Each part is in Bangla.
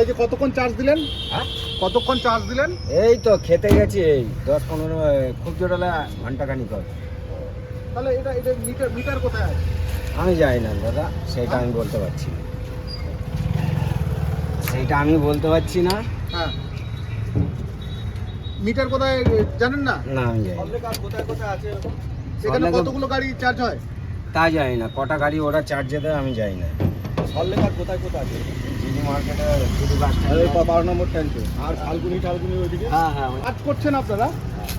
এই যে কতক্ষণ চার্জ দিলেন? হ্যাঁ? কতক্ষণ চার্জ দিলেন? এই তো খেতে গেছি এই দশ পনেরো খুব জোর হলে ঘণ্টা খানিক হবে। তাহলে এটা এটা মিটার মিটার কোথায় আছে? আমি যাই না দাদা সেটা আমি বলতে পারছি না। সেইটা আমি বলতে পারছি না। হ্যাঁ। মিটার কোথায় জানেন না? না আমি যাই কোথায় কোথায় আছে সেখানে কতগুলো গাড়ি চার্জ হয়? তা যাই না কটা গাড়ি ওরা চার্জে দেয় আমি যাই না। সল্লেখার কোথায় কোথায় আছে? বারো নম্বর ট্যাঙ্কে আর টালগুনি ওইদিকে? হ্যাঁ হ্যাঁ কাজ করছেন আপনারা?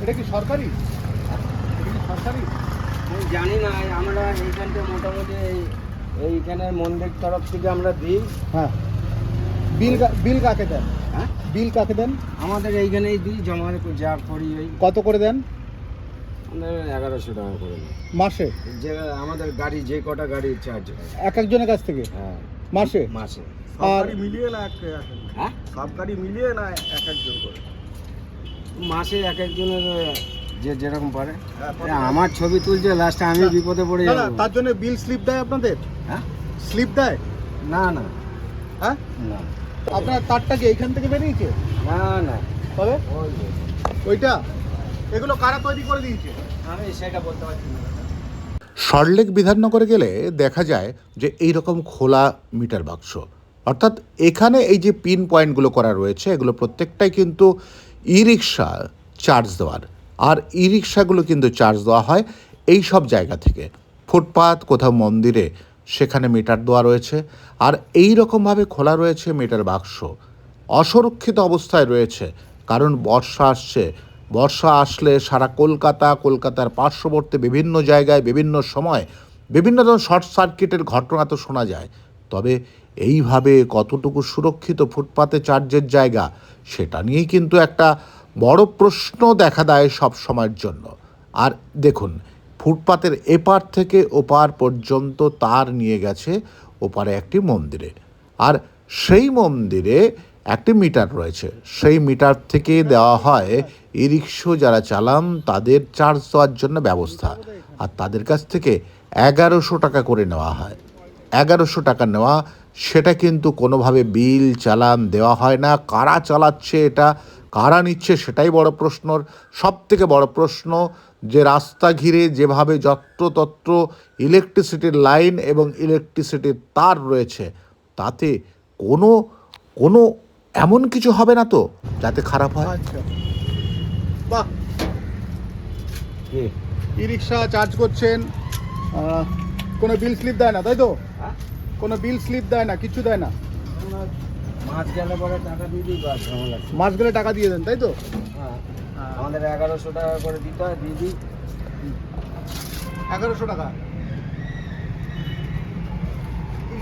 এটা কি সরকারি? এটা কি সরকারি? জানি না আমরা এইখানটা মোটামুটি এই এইখানে মন্দির তরফ থেকে আমরা দিই। হ্যাঁ। বিল বিল কাকে দেন? হ্যাঁ? বিল কাকে দেন? আমাদের এইখানেই দিই জমা যা করি ওই কত করে দেন? এগারোশো টাকা করে। মাসে? যে আমাদের গাড়ি যে কটা গাড়ি চার্জ এক একজনের কাছ থেকে? হ্যাঁ। মাসে? মাসে। আর মিলিয়ে না এক হ্যাঁ? সব গাড়ি মিলিয়ে না এক একজন করে। মাসে এক একজনের যে যেরকম পারে। হ্যাঁ, আমার ছবি তুলছে লাস্টে আমি বিপদে পড়ে যাব। তার জন্য বিল স্লিপ দেয় আপনাদের? হ্যাঁ? স্লিপ দেয়? না না। হ্যাঁ? না। আপনার তারটা কি এইখান থেকে বেরিয়েছে? না না। তবে ওইটা? এগুলো কারা তৈরি করে দিয়েছে? আমি সেটা বলতে পারছি না। সল্টলেক বিধাননগরে গেলে দেখা যায় যে এই রকম খোলা মিটার বাক্স। অর্থাৎ এখানে এই যে পিন পয়েন্টগুলো করা রয়েছে, এগুলো প্রত্যেকটাই কিন্তু ই রিক্সা চার্জ দেওয়ার। আর ই রিক্সাগুলো কিন্তু চার্জ দেওয়া হয় এই সব জায়গা থেকে। ফুটপাত, কোথাও মন্দিরে, সেখানে মিটার দেওয়া রয়েছে। আর এই রকমভাবে খোলা রয়েছে মিটার বাক্স অসুরক্ষিত অবস্থায় রয়েছে, কারণ বর্ষা আসছে। বর্ষা আসলে সারা কলকাতা, কলকাতার পার্শ্ববর্তী বিভিন্ন জায়গায় বিভিন্ন সময় বিভিন্ন ধরনের শর্ট সার্কিটের ঘটনা তো শোনা যায়। তবে এইভাবে কতটুকু সুরক্ষিত ফুটপাতে চার্জের জায়গা, সেটা নিয়েই কিন্তু একটা বড় প্রশ্ন দেখা দেয় সব সময়ের জন্য। আর দেখুন, ফুটপাতের এপার থেকে ওপার পর্যন্ত তার নিয়ে গেছে ওপারে একটি মন্দিরে। আর সেই মন্দিরে একটি মিটার রয়েছে। সেই মিটার থেকে দেওয়া হয় ই রিক্সো যারা চালান, তাদের চার্জ দেওয়ার জন্য ব্যবস্থা। আর তাদের কাছ থেকে এগারোশো টাকা করে নেওয়া হয়। এগারোশো টাকা নেওয়া সেটা কিন্তু কোনোভাবে বিল চালান দেওয়া হয় না। কারা চালাচ্ছে এটা? কারা নিচ্ছে? সেটাই বড় প্রশ্নর। সব থেকে বড় প্রশ্ন যে রাস্তা ঘিরে যেভাবে যত্রতত্র ইলেকট্রিসিটির লাইন এবং ইলেকট্রিসিটির তার রয়েছে তাতে কোনো কোনো এমন কিছু হবে না তো যাতে খারাপ হয়? আচ্ছা। বাহ! ই রিক্সা চার্জ করছেন কোনো বিল স্লিপ দেয় না তাই তো? কোনো বিল স্লিপ দেয় না কিছু দেয় না। আমরা মাছ গেলে পরে টাকা দিয়ে দিই বা ঝামেলা? মাস গেলে টাকা দিয়ে দেন তাই তো? হ্যাঁ আমাদের এগারোশো টাকা করে দিতে হয় দিয়ে দিই। এগারোশো টাকা?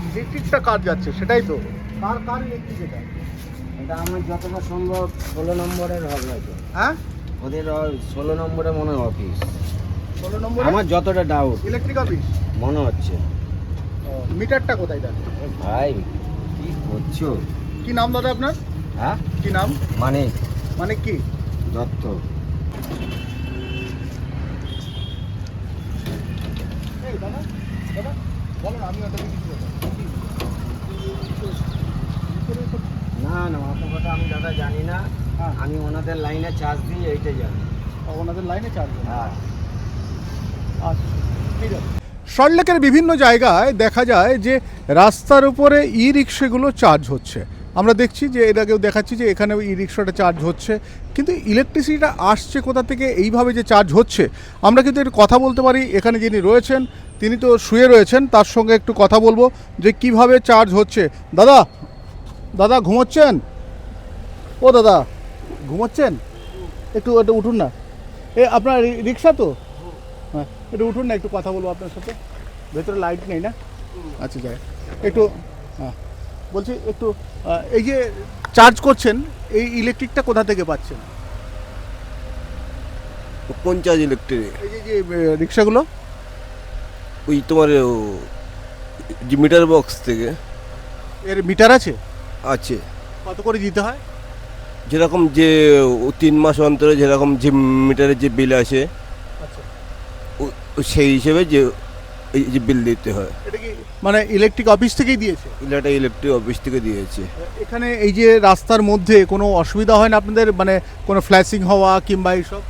ইলেকট্রিকটা কার যাচ্ছে? সেটাই তো। কার কার ইলেকট্রিক এটা? এটা আমার যতটা সম্ভব ষোলো নম্বরের হবে হয়তো। হ্যাঁ? ওদের ষোলো নম্বরে মনে হয় অফিস ষোলো নম্বর? আমার যতটা ডাউট ইলেকট্রিক অফিস মনে হচ্ছে। মিটারটা কোথায় এ ভাই কি করছ? কি নাম দাদা আপনার? হ্যাঁ? কি নাম? মানে? মানে কি? দত্ত। দাদা দাদা বলো না আমি ওটাকে কিছু না না অত কথা আমি দাদা জানি না। হ্যাঁ। আমি ওনাদের লাইনে চার্জ দিই এইটাই জানি। ওনাদের লাইনে চার্জ হ্যাঁ। আচ্ছা ঠিক আছে। সল্টলেকের বিভিন্ন জায়গায় দেখা যায় যে রাস্তার উপরে ই রিক্সাগুলো চার্জ হচ্ছে। আমরা দেখছি যে এর আগেও দেখাচ্ছি যে এখানেও ই রিক্সাটা চার্জ হচ্ছে। কিন্তু ইলেকট্রিসিটিটা আসছে কোথা থেকে, এইভাবে যে চার্জ হচ্ছে, আমরা কিন্তু একটু কথা বলতে পারি। এখানে যিনি রয়েছেন, তিনি তো শুয়ে রয়েছেন, তার সঙ্গে একটু কথা বলব যে কীভাবে চার্জ হচ্ছে। দাদা দাদা ঘুমোচ্ছেন? ও দাদা, ঘুমোচ্ছেন? একটু একটু উঠুন না। এ, আপনার রিক্সা তো? একটু উঠুন না একটু কথা বলব আপনার সাথে। ভেতরে লাইট নেই না? আচ্ছা যাই একটু হ্যাঁ। বলছি একটু এই যে চার্জ করছেন এই ইলেকট্রিকটা কোথা থেকে পাচ্ছেন? কোন চার্জ ইলেকট্রিক এই যে যে রিক্সাগুলো? ওই তোমার যে মিটার বক্স থেকে। এর মিটার আছে? আছে। কত করে দিতে হয়? যেরকম যে তিন মাস অন্তরে যেরকম যে মিটারের যে বিল আছে সেই হিসেবে যে এই যে বিল দিতে হয়। এটা কি মানে ইলেকট্রিক অফিস থেকেই দিয়েছে? এটা ইলেকট্রিক অফিস থেকে দিয়েছে। এখানে এই যে রাস্তার মধ্যে কোনো অসুবিধা হয় না আপনাদের? মানে কোনো ফ্ল্যাশিং হওয়া কিংবা এইসব?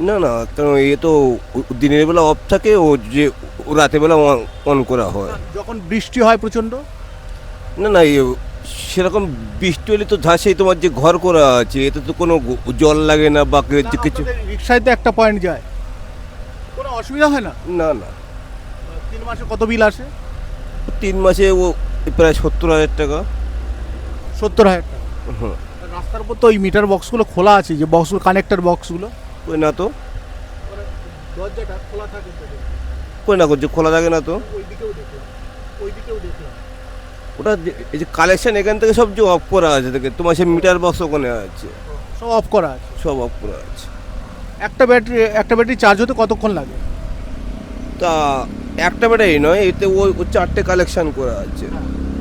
না না কারণ এ তো ও- দিনের বেলা অফ থাকে ও যে রাতের বেলা অন করা হয়। যখন বৃষ্টি হয় প্রচণ্ড? না না সেরকম বৃষ্টি হলে তো ঝাঁসেই তোমার যে ঘর করা আছে এতে তো কোনো জল লাগে না বা কিছু রিক্সায় তো একটা পয়েন্ট যায়। অসুবিধা হয় না? না না। তিন মাসে কত বিল আসে? তিন মাসে ও প্রায় সত্তর হাজার টাকা। সত্তর হাজার টাকা। হুম। রাস্তার উপর তো ওই মিটার বক্সগুলো খোলা আছে যে বক্সগুলো কানেক্টার বক্সগুলো কই না তো। দরজাটা খোলা থাকে কই না করছে খোলা থাকে না তো। ওই দিকেও দেখলাম। ওই দিকেও দেখলাম। ওটা এই যে কালেকশন এখান থেকে সব যে অফ করা আছে তোমার সে মিটার বক্স ওখানে আছে। সব অফ করা আছে। সব অফ করা আছে। একটা ব্যাটারি একটা ব্যাটারি চার্জ হতে কতক্ষণ লাগে? তা একটা ব্যাটারি নয় এতে ওই চারটে কালেকশন করা আছে।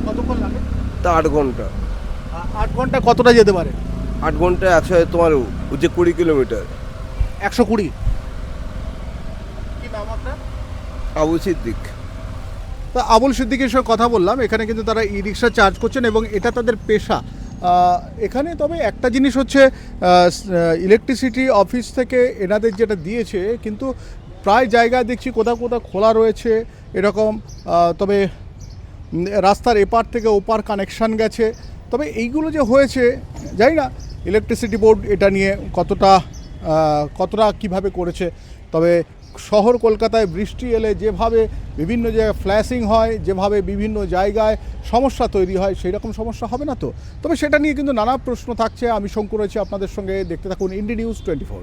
কতক্ষণ লাগে? তা আট ঘণ্টা। আট ঘণ্টা কতটা যেতে পারে? আট ঘণ্টা একশো তোমার যে কুড়ি কিলোমিটার। একশো কুড়ি? আবু সিদ্দিক। তা আবুল সিদ্দিকের সঙ্গে কথা বললাম এখানে কিন্তু তারা ই রিক্সা চার্জ করছেন এবং এটা তাদের পেশা। এখানে তবে একটা জিনিস হচ্ছে ইলেকট্রিসিটি অফিস থেকে এনাদের যেটা দিয়েছে, কিন্তু প্রায় জায়গায় দেখছি কোথাও কোথাও খোলা রয়েছে, এরকম তবে রাস্তার এপার থেকে ওপার কানেকশান গেছে। তবে এইগুলো যে হয়েছে, জানি না ইলেকট্রিসিটি বোর্ড এটা নিয়ে কতটা কতটা কীভাবে করেছে, তবে শহর কলকাতায় বৃষ্টি এলে যেভাবে বিভিন্ন জায়গায় ফ্ল্যাশিং হয়, যেভাবে বিভিন্ন জায়গায় সমস্যা তৈরি হয় সেই রকম সমস্যা হবে না তো? তবে সেটা নিয়ে কিন্তু নানা প্রশ্ন থাকছে। আমি শঙ্কু রয়েছি আপনাদের সঙ্গে। দেখতে থাকুন ইন্ডি নিউজ টোয়েন্টি ফোর